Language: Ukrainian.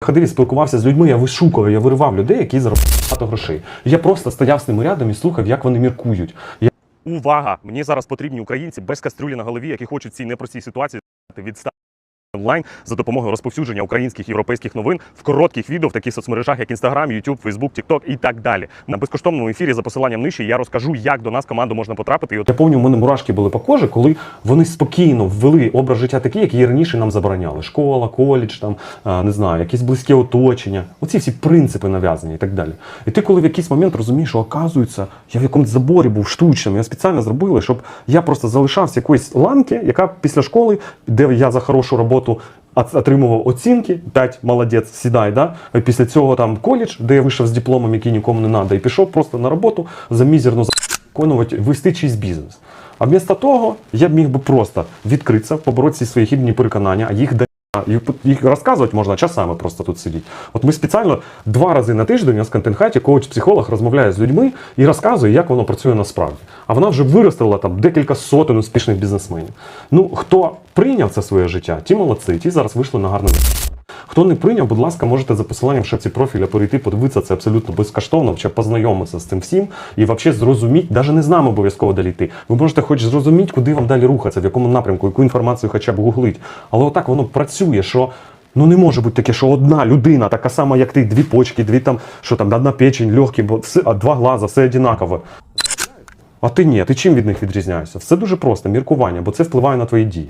ходив і спілкувався з людьми, я вишукував, я виривав людей, які заробляють багато грошей. Я просто стояв з ними рядом і слухав, як вони міркують. Я Увага! Мені зараз потрібні українці без кастрюлі на голові, які хочуть цій непростій ситуації відстати онлайн за допомогою розповсюдження українських європейських новин в коротких відео в таких соцмережах, як Instagram, YouTube, Facebook, TikTok і так далі. На безкоштовному ефірі за посиланням нижче я розкажу, як до нас команду можна потрапити. І от Я пам'ятаю, у мене мурашки були по кожі, коли вони спокійно ввели образ життя такий, який раніше нам забороняли. Школа, коледж, там, не знаю, якісь близьке оточення. Оці всі принципи нав'язані і так далі. І ти, коли в якийсь момент розумієш, що оказується, я в якомусь заборі був штучним, я спеціально зробили, щоб я просто залишався якоїсь ланки, яка після школи, де я за хорошу роботу от- отримував оцінки, 5 молодець, сідай, да? Після цього там коледж, де я вийшов з дипломом, який нікому не треба, і пішов просто на роботу за мізерну виконувати, вести чийсь бізнес. А вмісто того я б міг би просто відкритися, побороти ці свої хідні переконання, а їх. Їх, розказувати можна часами просто тут сидіти. От ми спеціально два рази на тиждень у нас в контент-хаті коуч-психолог розмовляє з людьми і розказує, як воно працює насправді. А вона вже виростила там декілька сотень успішних бізнесменів. Ну, хто прийняв це своє життя, ті молодці, ті зараз вийшли на гарне місце. Хто не прийняв, будь ласка, можете за посиланням в шапці профіля перейти, подивитися це абсолютно безкоштовно, чи познайомитися з цим всім і взагалі зрозуміти, навіть не з нами обов'язково далі йти. Ви можете хоч зрозуміти, куди вам далі рухатися, в якому напрямку, яку інформацію хоча б гуглить. Але отак воно працює, що. Ну не може бути таке, що одна людина, така сама, як ти, дві почки, дві там, що там, одна печень, легкі, бо все, а два глаза, все однаково. А ти ні, ти чим від них відрізняєшся? Все дуже просто, міркування, бо це впливає на твої дії.